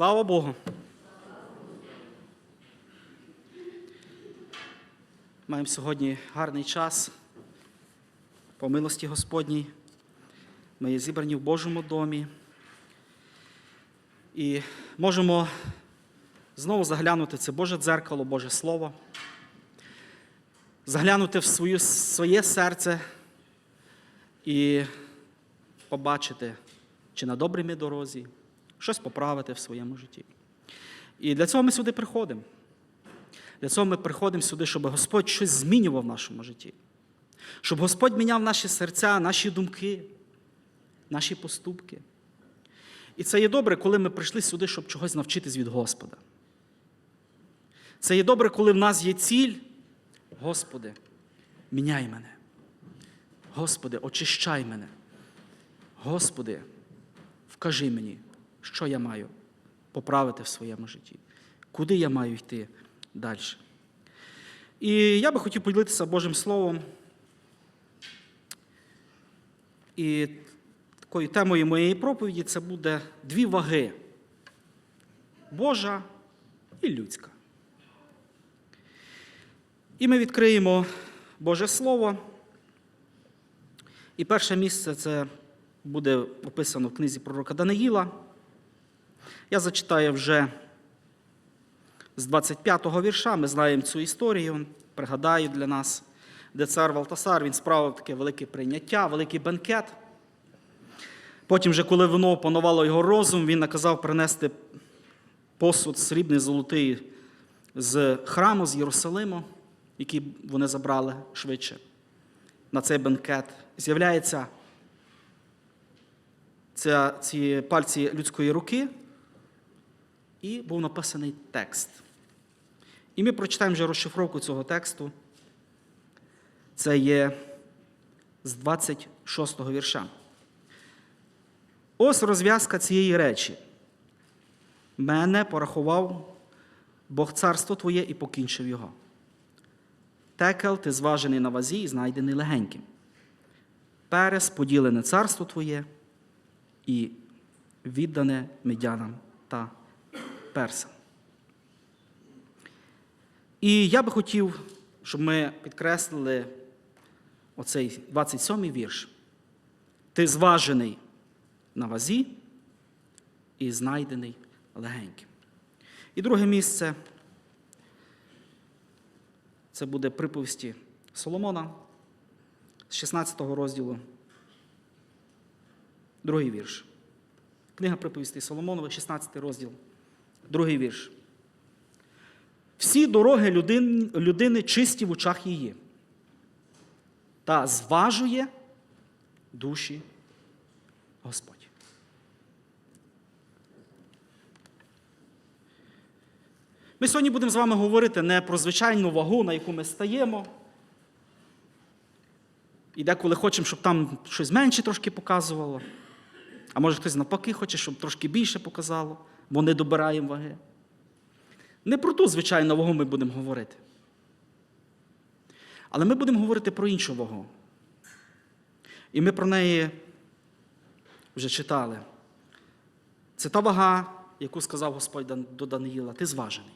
Слава Богу. Маємо сьогодні гарний час. По милості Господній. Ми є зібрані в Божому домі. І можемо знову заглянути це Боже дзеркало, Боже Слово, заглянути в свою, своє серце і побачити, чи на добрій ми дорозі, щось поправити в своєму житті. І для цього ми сюди приходимо. Для цього ми приходимо сюди, щоб Господь щось змінював в нашому житті. Щоб Господь міняв наші серця, наші думки, наші поступки. І це є добре, коли ми прийшли сюди, щоб чогось навчитись від Господа. Це є добре, коли в нас є ціль. Господи, міняй мене. Господи, очищай мене. Господи, вкажи мені, що я маю поправити в своєму житті, куди я маю йти далі. І я би хотів поділитися Божим Словом. І такою темою моєї проповіді це буде дві ваги Божа і людська. І ми відкриємо Боже Слово. І перше місце це буде описано в книзі пророка Даниїла. Я зачитаю вже з 25-го вірша. Ми знаємо цю історію, пригадаю для нас, де цар Валтасар він справив таке велике прийняття, великий бенкет. Потім, вже, коли воно опанувало його розум, він наказав принести посуд срібний золотий з храму, з Єрусалиму, який вони забрали швидше на цей бенкет. З'являється ці пальці людської руки, і був написаний текст. І ми прочитаємо вже розшифровку цього тексту. Це є з 26-го вірша. Ось розв'язка цієї речі. Мене порахував Бог царство Твоє і покінчив його. Текел ти зважений на вазі і знайдений легеньким. Перес поділене царство Твоє і віддане медянам та персам. І я би хотів, щоб ми підкреслили оцей 27-й вірш. Ти зважений на вазі і знайдений легеньким. І друге місце це буде приповісті Соломона з 16 розділу. Другий вірш. Книга приповісті Соломонова, 16 розділ. Другий вірш. Всі дороги людини, людини чисті в очах її. Та зважує душі Господь. Ми сьогодні будемо з вами говорити не про звичайну вагу, на яку ми стаємо. І деколи хочемо, щоб там щось менше трошки показувало. А може хтось навпаки хоче, щоб трошки більше показало, бо не добираємо ваги. Не про ту звичайну вагу ми будемо говорити. Але ми будемо говорити про іншу вагу. І ми про неї вже читали. Це та вага, яку сказав Господь до Даниїла, ти зважений.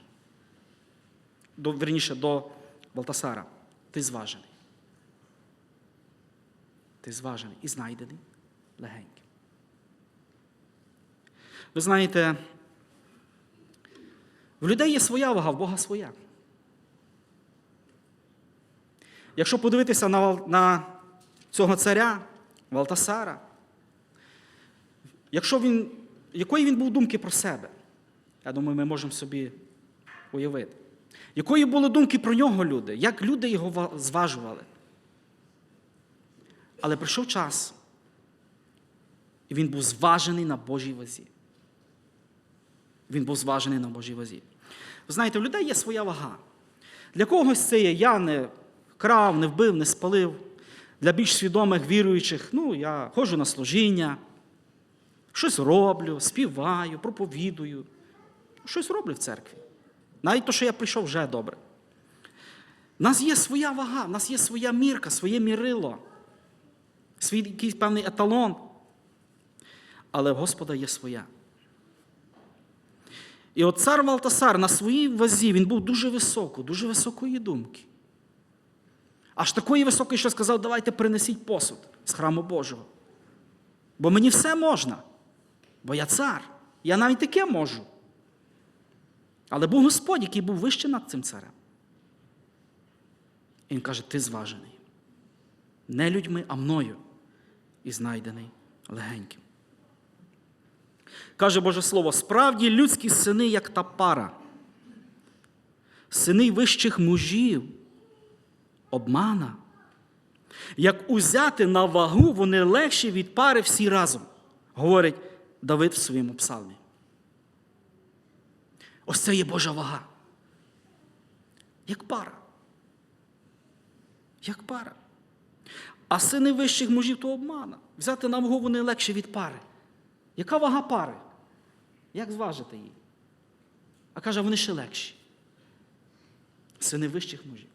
До, Верніше, до Балтасара. Ти зважений. Ти зважений і знайдений легеньким. Ви знаєте, в людей є своя вага, в Бога своя. Якщо подивитися на, на цього царя, Валтасара, якщо він, якої він був думки про себе, я думаю, ми можемо собі уявити. Якої були думки про нього люди, як люди його зважували. Але прийшов час, і він був зважений на Божій вазі. Він був зважений на Божій вазі. Ви знаєте, у людей є своя вага. Для когось це є я не крав, не вбив, не спалив. Для більш свідомих віруючих, ну, я ходжу на служіння, щось роблю, співаю, проповідую, щось роблю в церкві. Навіть то, що я прийшов, вже добре. У нас є своя вага, у нас є своя мірка, своє мірило, свій якийсь певний еталон. Але в Господа є своя. І от цар Валтасар на своїй вазі він був дуже високо, дуже високої думки. Аж такої високої, що сказав, давайте принесіть посуд з храму Божого. Бо мені все можна. Бо я цар. Я навіть таке можу. Але був Господь, який був вище над цим царем. І він каже: ти зважений. Не людьми, а мною. І знайдений легеньким. Каже Боже Слово, справді людські сини, як та пара, сини вищих мужів, обмана. Як узяти на вагу, вони легші від пари всі разом, говорить Давид в своєму псалмі. Ось це є Божа вага. Як пара. Як пара. А сини вищих мужів то обмана. Взяти на вагу вони легші від пари. Яка вага пари? Як зважити її? А каже, вони ще легші. Сини вищих мужів.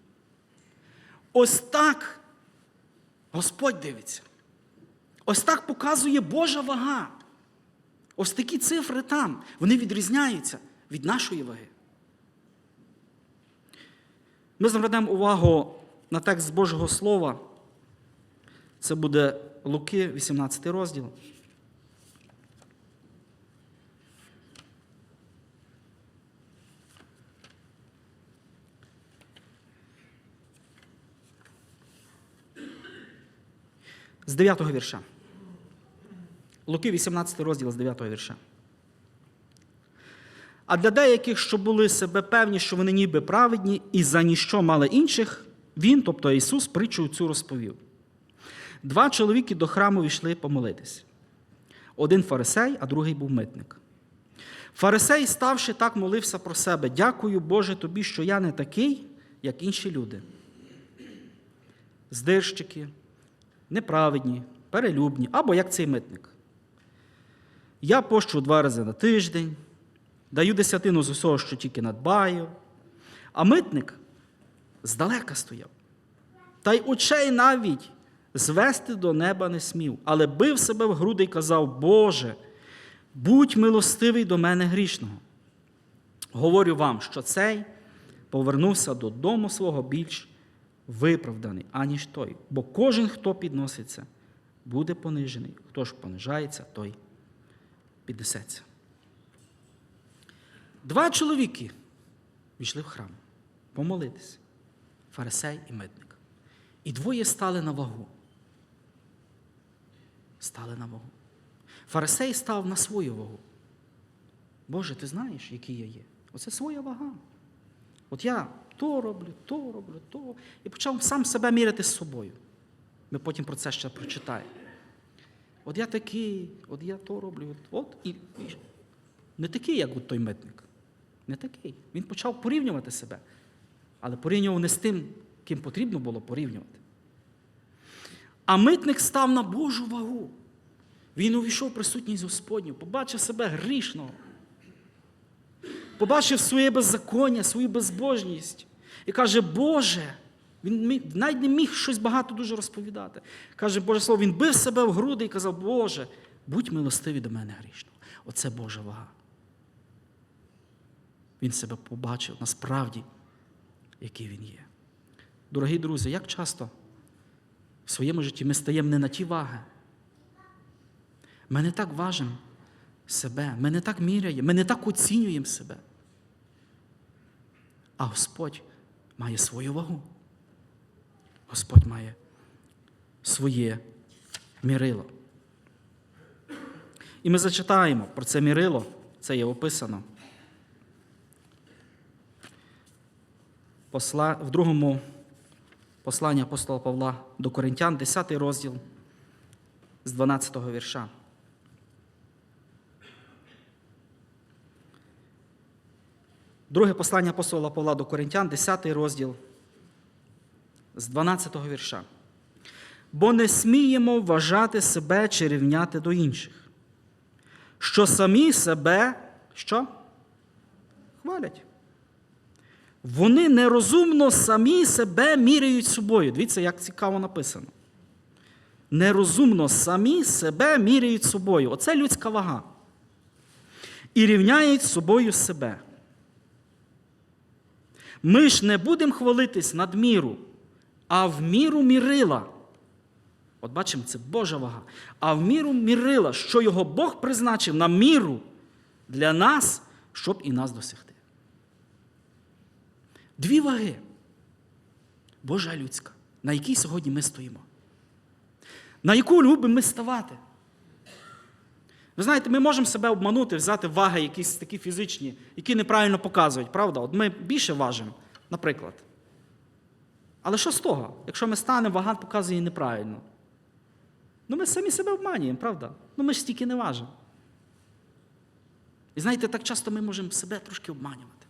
Ось так Господь дивиться. Ось так показує Божа вага. Ось такі цифри там, вони відрізняються від нашої ваги. Ми звернемо увагу на текст Божого Слова. Це буде Луки, 18 розділ. З 9 го вірша. Луки, 18 розділ з 9 вірша. А для деяких, що були себе певні, що вони ніби праведні, і за ніщо мали інших, він, тобто Ісус, притчу цю розповів. Два чоловіки до храму йшли помолитись. Один фарисей, а другий був митник. Фарисей, ставши так, молився про себе: Дякую, Боже, тобі, що я не такий, як інші люди. Здирщики, неправедні, перелюбні, або як цей митник. Я пощу два рази на тиждень, даю десятину з усього, що тільки надбаю. А митник здалека стояв. Та й очей навіть звести до неба не смів, але бив себе в груди і казав: Боже, будь милостивий до мене грішного. Говорю вам, що цей повернувся додому свого більш виправданий, аніж той. Бо кожен, хто підноситься, буде понижений. Хто ж понижається, той піднесеться. Два чоловіки війшли в храм помолитися фарисей і митник. І двоє стали на вагу. Стали на вагу. Фарисей став на свою вагу. Боже, ти знаєш, який я є? Оце своя вага. От я то роблю, то роблю, то. І почав сам себе міряти з собою. Ми потім про це ще прочитаємо. От я такий, от я то роблю, от, і, і не такий, як от той митник. Не такий. Він почав порівнювати себе. Але порівнював не з тим, ким потрібно було порівнювати. А митник став на Божу вагу. Він увійшов в присутність Господню, побачив себе грішного, побачив своє беззаконня, свою безбожність. І каже, Боже, він навіть не міг щось багато дуже розповідати. Каже, Боже Слово, він бив себе в груди і казав, Боже, будь милостивий до мене грішного. Оце Божа вага. Він себе побачив насправді, який він є. Дорогі друзі, як часто в своєму житті ми стаємо не на ті ваги. Ми не так важимо себе, ми не так міряємо, ми не так оцінюємо себе. А Господь має свою вагу. Господь має своє мірило. І ми зачитаємо про це мірило, це є описано. Посла, в другому посланні апостола Павла до Коринтян, 10 розділ з 12 вірша. Друге послання апостола Павла до Коринтян, 10 розділ з 12 вірша. Бо не сміємо вважати себе чи рівняти до інших, що самі себе що? Хвалять. Вони нерозумно самі себе міряють собою. Дивіться, як цікаво написано. Нерозумно самі себе міряють собою. Оце людська вага. і рівняють собою себе. Ми ж не будемо хвалитись над міру, а в міру мірила. От бачимо, це Божа вага. А в міру мірила, що його Бог призначив на міру для нас, щоб і нас досягти. Дві ваги. Божа людська, на якій сьогодні ми стоїмо. На яку любимо ми ставати? Ви знаєте, ми можемо себе обманути, взяти ваги якісь такі фізичні, які неправильно показують, правда? От ми більше важимо, наприклад. Але що з того? Якщо ми станемо, вага показує неправильно. Ну ми самі себе обманюємо, правда? Ну ми ж стільки не важимо. І знаєте, так часто ми можемо себе трошки обманювати.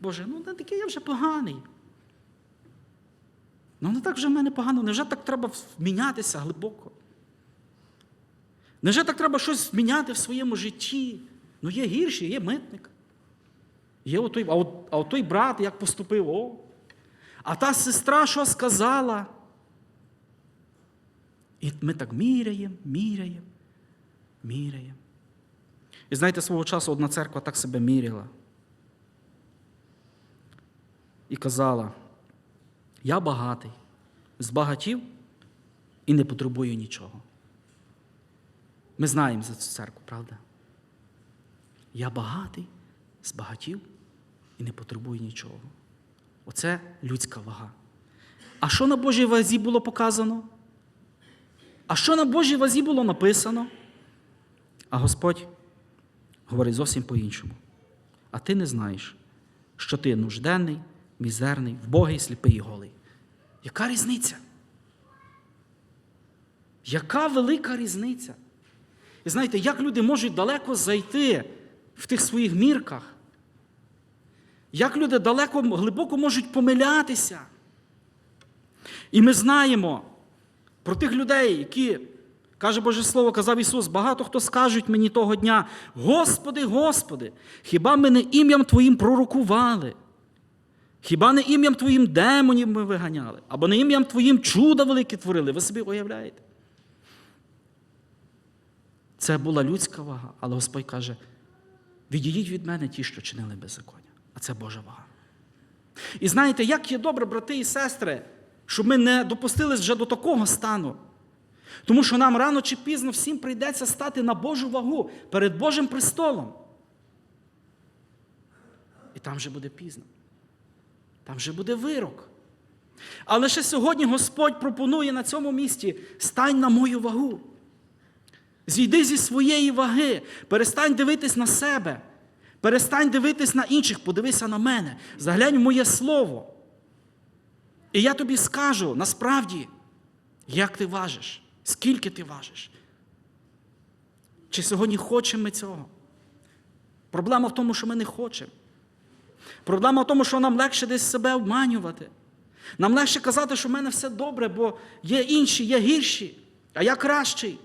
Боже, ну не такий я вже поганий. Ну не так вже в мене погано, невже так треба мінятися глибоко? Невже так треба щось міняти в своєму житті? Ну є гірші, є митник. Є отой, а, от, а от брат як поступив, о. А та сестра що сказала? І ми так міряємо, міряємо, міряємо. І знаєте, свого часу одна церква так себе міряла. І казала, я багатий, збагатів і не потребую нічого. Ми знаємо за цю церкву, правда? Я багатий, збагатів і не потребую нічого. Оце людська вага. А що на Божій вазі було показано? А що на Божій вазі було написано? А Господь говорить зовсім по-іншому. А ти не знаєш, що ти нужденний, мізерний, вбогий, сліпий і голий. Яка різниця? Яка велика різниця? І знаєте, як люди можуть далеко зайти в тих своїх мірках? Як люди далеко глибоко можуть помилятися? І ми знаємо про тих людей, які, каже Боже Слово, казав Ісус, багато хто скажуть мені того дня: Господи, Господи, хіба ми не ім'ям Твоїм пророкували? Хіба не ім'ям Твоїм демонів ми виганяли? Або не ім'ям Твоїм чуда велике творили? Ви собі уявляєте? Це була людська вага, але Господь каже: відійдіть від мене ті, що чинили беззаконня. А це Божа вага. І знаєте, як є добре, брати і сестри, щоб ми не допустились вже до такого стану. Тому що нам рано чи пізно всім прийдеться стати на Божу вагу перед Божим престолом. І там вже буде пізно. Там вже буде вирок. Але ще сьогодні Господь пропонує на цьому місці стань на мою вагу. Зійди зі своєї ваги, перестань дивитись на себе, перестань дивитись на інших, подивися на мене, заглянь в моє слово. І я тобі скажу насправді, як ти важиш, скільки ти важиш. Чи сьогодні хочемо ми цього? Проблема в тому, що ми не хочемо. Проблема в тому, що нам легше десь себе обманювати. Нам легше казати, що в мене все добре, бо є інші, є гірші, а я кращий.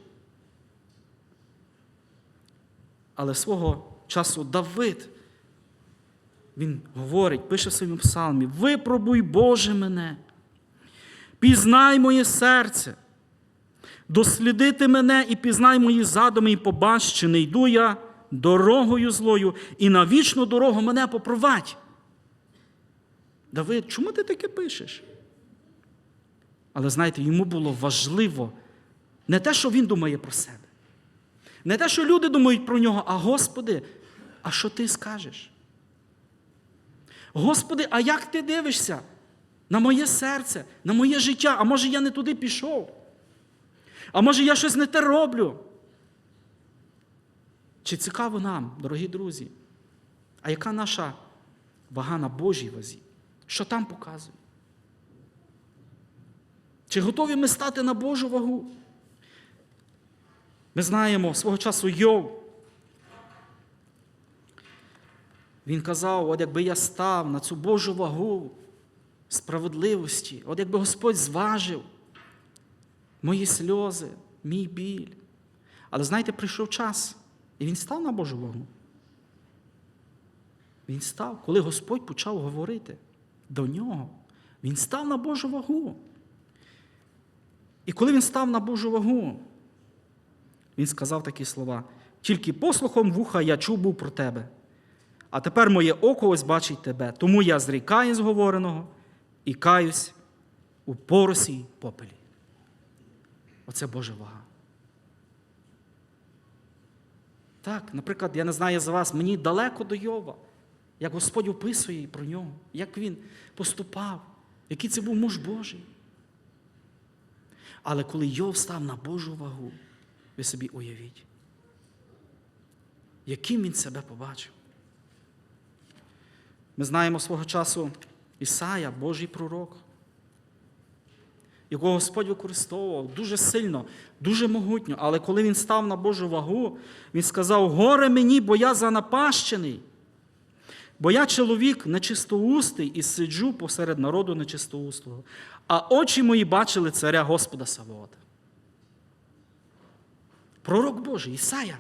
Але свого часу Давид, він говорить, пише в своєму псалмі: випробуй, Боже, мене, пізнай моє серце, дослідити мене і пізнай мої задуми, і побач, чи не йду я дорогою злою, і на вічну дорогу мене попровадь. Давид, чому ти таке пишеш? Але знаєте, йому було важливо не те, що він думає про себе. Не те, що люди думають про нього, а Господи, а що ти скажеш? Господи, а як ти дивишся на моє серце, на моє життя? А може я не туди пішов? А може я щось не те роблю? Чи цікаво нам, дорогі друзі? А яка наша вага на Божій вазі? Що там показує? Чи готові ми стати на Божу вагу? Ми знаємо свого часу Йов. Він казав, от якби я став на цю Божу вагу справедливості, от якби Господь зважив мої сльози, мій біль. Але знаєте, прийшов час, і він став на Божу вагу. Він став, коли Господь почав говорити до нього, він став на Божу вагу. І коли він став на Божу вагу, він сказав такі слова: тільки послухом вуха я чув був про тебе. А тепер моє око ось бачить тебе, тому я зрікаю з говореного і каюсь у поросі попелі. Оце Божа вага. Так, наприклад, я не знаю за вас, мені далеко до Йова, як Господь описує про нього, як він поступав, який це був муж Божий. Але коли Йов став на Божу вагу, ви собі уявіть, яким він себе побачив. Ми знаємо свого часу Ісая, Божий пророк, якого Господь використовував дуже сильно, дуже могутньо. Але коли він став на Божу вагу, він сказав: Горе мені, бо я занапащений, бо я чоловік нечистоустий і сиджу посеред народу нечистоустого. А очі мої бачили царя Господа Савоота. Пророк Божий, Ісая,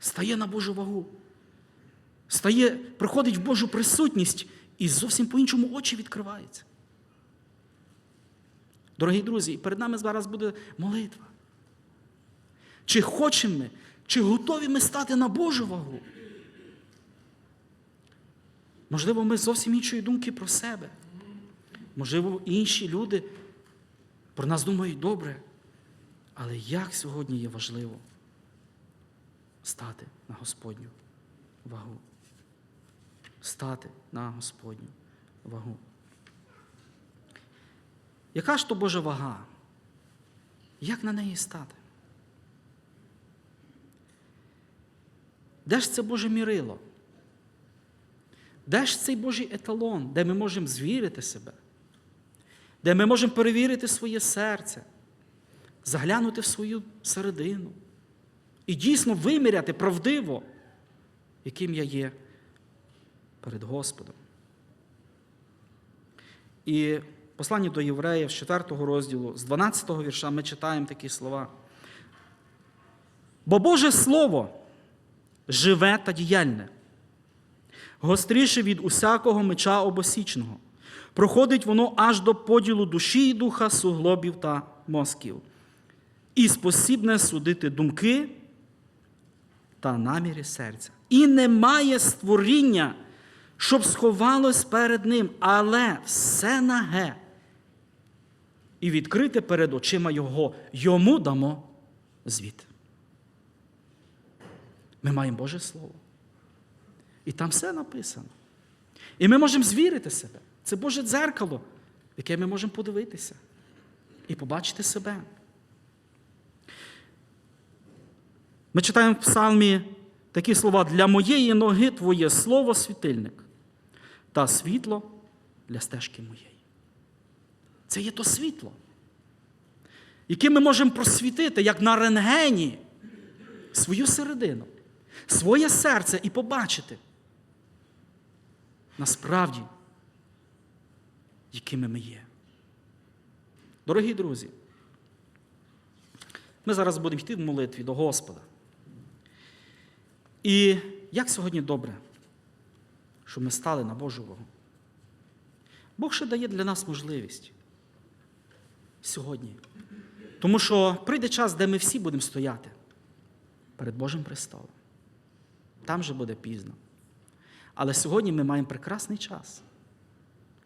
стає на Божу вагу, стає, приходить в Божу присутність і зовсім по-іншому очі відкриваються. Дорогі друзі, перед нами зараз буде молитва. Чи хочемо ми, чи готові ми стати на Божу вагу? Можливо, ми зовсім іншої думки про себе. Можливо, інші люди про нас думають добре. Але як сьогодні є важливо стати на Господню вагу? Стати на Господню вагу. Яка ж то Божа вага? Як на неї стати? Де ж це Боже мірило? Де ж цей Божий еталон, де ми можемо звірити себе, де ми можемо перевірити своє серце, заглянути в свою середину і дійсно виміряти правдиво, яким я є перед Господом. І в посланні до євреїв з 4 розділу, з 12 вірша, ми читаємо такі слова. Бо Боже Слово живе та діяльне, гостріше від усякого меча обосічного. Проходить воно аж до поділу душі і духа, суглобів та мозків, і спосібне судити думки та наміри серця. І немає створіння, щоб сховалось перед ним, але все наге. І відкрите перед очима Його, йому дамо звіт. Ми маємо Боже Слово. І там все написано. І ми можемо звірити себе. Це Боже дзеркало, в яке ми можемо подивитися і побачити себе. Ми читаємо в псалмі такі слова: для моєї ноги Твоє слово світильник та світло для стежки моєї. Це є то світло, яке ми можемо просвітити, як на рентгені, свою середину, своє серце і побачити насправді, якими ми є. Дорогі друзі, ми зараз будемо йти в молитві до Господа. І як сьогодні добре, що ми стали на Божу вагу. Бог ще дає для нас можливість сьогодні. Тому що прийде час, де ми всі будемо стояти перед Божим престолом. Там же буде пізно. Але сьогодні ми маємо прекрасний час.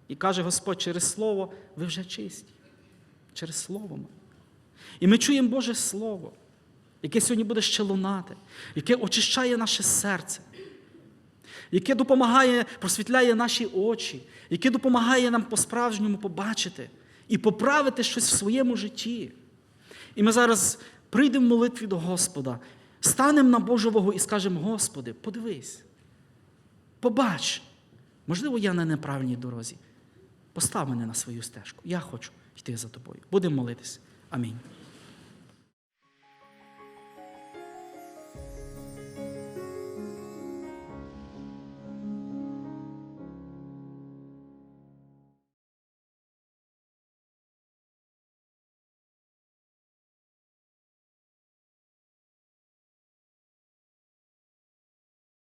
І каже Господь, через Слово ви вже чисті. Через Слово. ми. І ми чуємо Боже Слово, яке сьогодні буде ще лунати, яке очищає наше серце, яке допомагає, просвітляє наші очі, яке допомагає нам по-справжньому побачити і поправити щось в своєму житті. І ми зараз прийдемо в молитві до Господа, станемо на Божу вагу і скажемо: Господи, подивись, побач, можливо, я на неправильній дорозі. Постав мене на свою стежку. Я хочу йти за тобою. Будемо молитися. Амінь.